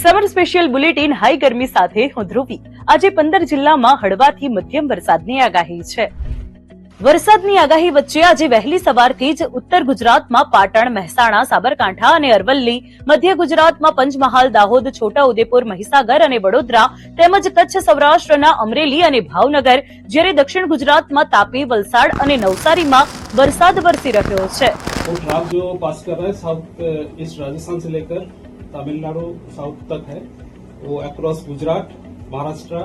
Summer special bulletin high ગરમી સાથે હું ધ્રુવી આજે પંદર જિલ્લામાં હળવાથી મધ્યમ વરસાદની આગાહી છે. વરસાદની આગાહી વચ્ચે આજે વહેલી સવારથી જ ઉત્તર ગુજરાતમાં પાટણ, મહેસાણા, સાબરકાંઠા અને અરવલ્લી, મધ્ય ગુજરાતમાં પંચમહાલ, દાહોદ, છોટાઉદેપુર, મહીસાગર અને વડોદરા તેમજ કચ્છ, સૌરાષ્ટ્રના અમરેલી અને ભાવનગર, જ્યારે દક્ષિણ ગુજરાતમાં તાપી, વલસાડ અને નવસારીમાં વરસાદ વરસી રહ્યો છે. वो ट्रैक जो पास कर रहा है साउथ ईस्ट राजस्थान से लेकर तमिलनाडु साउथ तक है वो अक्रॉस गुजरात महाराष्ट्र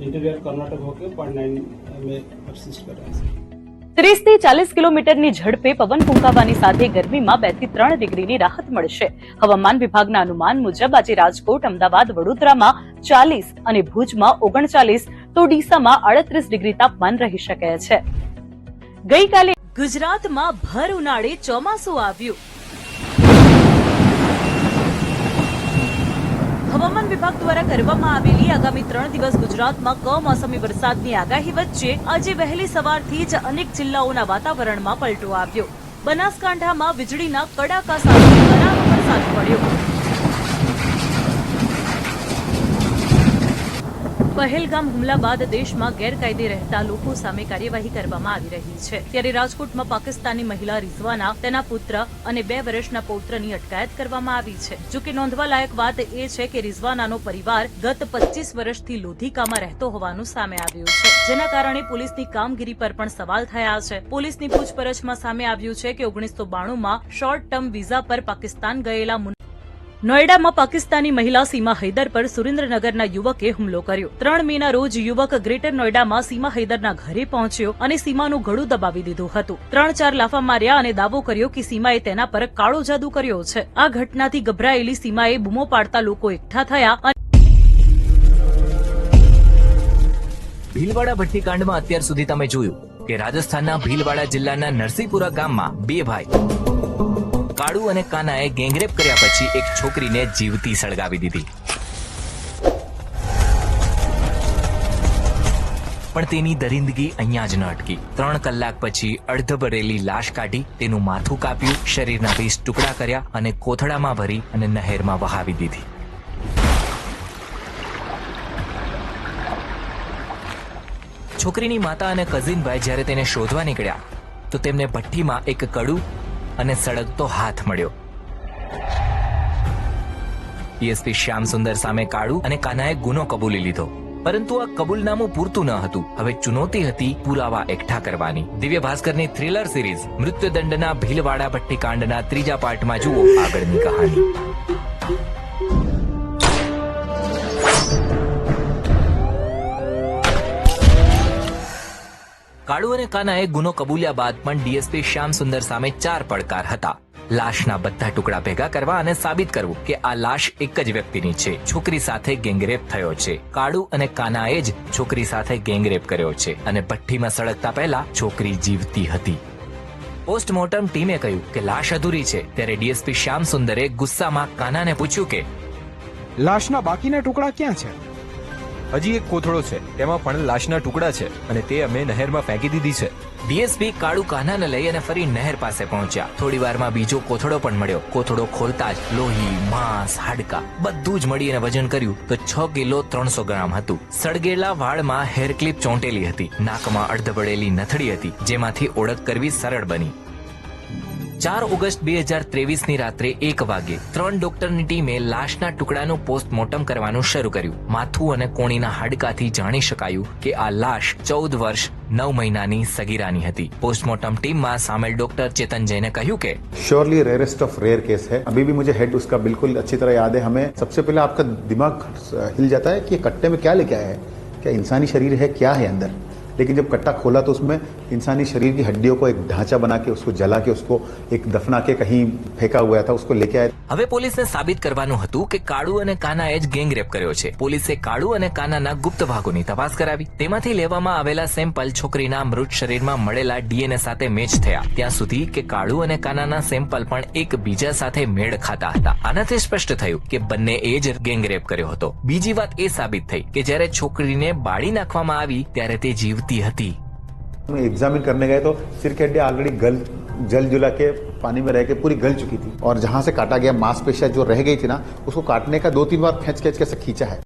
इंटीरियर कर्नाटक होकर पॉइंट नाइन में परसिस्ट कर रहा है ત્રીસ થી ચાલીસ કિલોમીટરની ઝડપે પવન ફૂંકાવાની સાથે ગરમીમાં બે થી ત્રણ ડિગ્રીની રાહત મળશે હવામાન વિભાગના અનુમાન મુજબ આજે રાજકોટ અમદાવાદ વડોદરામાં ચાલીસ અને ભુજમાં ઓગણચાલીસ તો ડીસામાં આડત્રીસ ડિગ્રી તાપમાન રહી શકે છે ગઈકાલે ગુજરાતમાં ભર ઉનાળે ચોમાસું આવ્યું હવામાન વિભાગ દ્વારા કરવામાં આવેલી આગામી ત્રણ દિવસ ગુજરાતમાં કમોસમી વરસાદની આગાહી વચ્ચે આજે વહેલી સવારથી જ અનેક જિલ્લાઓના વાતાવરણમાં પલટો આવ્યો. બનાસકાંઠામાં વીજળીના કડાકા સાથે વરસાદ પડ્યો. પહેલગામ હુમલા બાદ દેશમાં ગેરકાયદે રહેતા લોકો સામે કાર્યવાહી કરવામાં આવી રહી છે. ત્યારે રાજકોટમાં પાકિસ્તાની મહિલા રિઝવાના, તેના પુત્ર અને બે વર્ષના પૌત્રની અટકાયત કરવામાં આવી છે. જો કે નોંધવા લાયક વાત એ છે કે રિઝવાનાનો પરિવાર ગત પચીસ વર્ષથી લોધિકામાં રહેતો હોવાનું સામે આવ્યું છે. જેના કારણે પોલીસની કામગીરી પર પણ સવાલ થયા છે. પોલીસની પૂછપરછમાં સામે આવ્યું છે કે ઓગણીસો બાણુંમાં શોર્ટ ટર્મ વિઝા પર પાકિસ્તાન ગયેલા નોઈડામાં પાકિસ્તાની મહિલા સીમા હૈદર પર સુરેન્દ્રનગરના યુવકે હુમલો કર્યો. ત્રણ મેના રોજ યુવક ગ્રેટર નોઈડામાં સીમા હૈદરના ઘરે પહોંચ્યો અને સીમાનું ગળું દબાવી દીધું હતું. ત્રણ ચાર લાફા માર્યા અને દાવો કર્યો કે સીમાએ તેના પર કાળો જાદુ કર્યો છે. આ ઘટનાથી ગભરાયેલી સીમાએ બૂમો પાડતા લોકો એકઠા થયા અને ભીલવાડા ભટ્ટીકાંડમાં અત્યાર સુધી તમે જોયું કે રાજસ્થાનના ભીલવાડા જિલ્લાના નરસિંહપુરા ગામમાં બે ભાઈ કાળુ અને કાનાએ ગેંગરેપ કર્યા પછી એક છોકરીને જીવતી સળગાવી દીધી. પણ તેની દરિંદગી અહીંયા જ ન અટકી. ત્રણ કલાક પછી અડધ ભરેલી લાશ કાઢી તેનું માથું કાપ્યું, શરીરના વીસ ટુકડા કર્યા અને કોથળામાં ભરી અને નહેરમાં વહાવી દીધી. છોકરીની માતા અને કઝિનભાઈ જ્યારે તેને શોધવા નીકળ્યા, તો તેમને ભઠ્ઠીમાં એક કડું અને સળગતો હાથ મળ્યો. ડીએસપી શ્યામ સુંદર સામે કાળુ અને કાનાએ ગુનો કબૂલી લીધો. પરંતુ આ કબૂલનામું પૂરતું ન હતું. હવે ચુનૌતી હતી પુરાવા એકઠા કરવાની. દિવ્ય ભાસ્કરની થ્રિલર સિરીઝ મૃત્યુદંડના ભીલવાડા ભટ્ટીકાંડના ત્રીજા પાર્ટમાં જુઓ આગળની કહાની. કાળુ અને કાનાએ ગુનો કબૂલ્યા બાદ પણ ડીએસપી શ્યામ સુંદર સામે ચાર પડકાર હતા. લાશના બધા ટુકડા ભેગા કરવા અને સાબિત કરવું કે આ લાશ એક જ વ્યક્તિની છે. છોકરી સાથે ગેંગરેપ થયો છે. કાળુ અને કાનાએ જ છોકરી સાથે ગેંગરેપ કર્યો છે અને ભઠ્ઠીમાં સળગતા પહેલા છોકરી જીવતી હતી. પોસ્ટમોર્ટમ ટીમે કહ્યું કે લાશ અધૂરી છે. ત્યારે ડીએસપી શ્યામ સુંદરે ગુસ્સામાં કાનાને પૂછ્યું કે, લાશના બાકીના ટુકડા ક્યાં છે? હજી એક કોથળો છે તેમાં પણ લાશના ટુકડા છે અને તે અમે નહેરમાં ફેંકી દીધી છે. ડીએસપી કાળુ કાનાને લઈ અને ફરી નહેર પાસે પહોંચ્યા. થોડી વારમાં બીજો કોથળો પણ મળ્યો. કોથળો ખોલતા જ લોહી, માંસ, હાડકા બધું જ મળી અને વજન કર્યું તો છ કિલો ત્રણસો ગ્રામ હતું. સળગેલા વાળમાં હેર ક્લિપ ચોંટેલી હતી. નાકમાં અડધબડેલી નથડી હતી, જેમાંથી ઓળખ કરવી સરળ બની. ચાર ઓગસ્ટ બે હજાર ત્રેવીસ ની રાત્રે એક વાગે ત્રણ ડોક્ટરની ટીમે લાશના ટુકડાનું પોસ્ટમોર્ટમ કરવાનું શરૂ કર્યું માથું અને કોણીના હાડકાથી જાણી શકાયું કે આ લાશ ચૌદ વર્ષ નવ મહિનાની સગીરાની હતી પોસ્ટમોર્ટમ ટીમમાં સામેલ ડોક્ટર ચેતન જૈને કહ્યું કે surely rarest of rare case है अभी भी मुझे हेड उसका बिल्कुल अच्छी तरह याद है हमें सबसे पहले आपका दिमाग हिल जाता है कि ये कट्टे में क्या लेके आया है क्या इंसानी शरीर है क्या है अंदर लेकिन जब कट्टा खोला तो उसमें इंसानी शरीर की हड्डियों को एक ढांचा बना के उसको जला के उसको एक दफना के कहीं फेंका हुआ था उसको लेके आए હવે પોલીસને સાબિત કરવાનું હતું કે કાળુ અને કાનાએ જ ગેંગરેપ કર્યો છે પોલીસે કાળુ અને કાનાના ગુપ્ત ભાગોની તપાસ કરાવી તેમાંથી લેવામાં આવેલા સેમ્પલ છોકરીના મૃત શરીરમાં મળેલા ડીએનએ સાથે મેચ થયા ત્યાં સુધી કે કાળુ અને કાનાના સેમ્પલ પણ એકબીજા સાથે મેળ ખાતા હતા આનાથી સ્પષ્ટ થયું કે બંને એ જ ગેંગરેપ કર્યો હતો બીજી વાત એ સાબિત થઈ કે જ્યારે છોકરીને બાળી નાખવામાં આવી ત્યારે તે જીવતી હતી एग्जामिन करने गए तो सिर की हड्डियाँ ऑलरेडी गल जल जुला के पानी में रह के पूरी गल चुकी थी और जहां से काटा गया मांसपेशियां जो रह गई थी ना उसको काटने का दो तीन बार खींच खींच के ऐसे खींचा है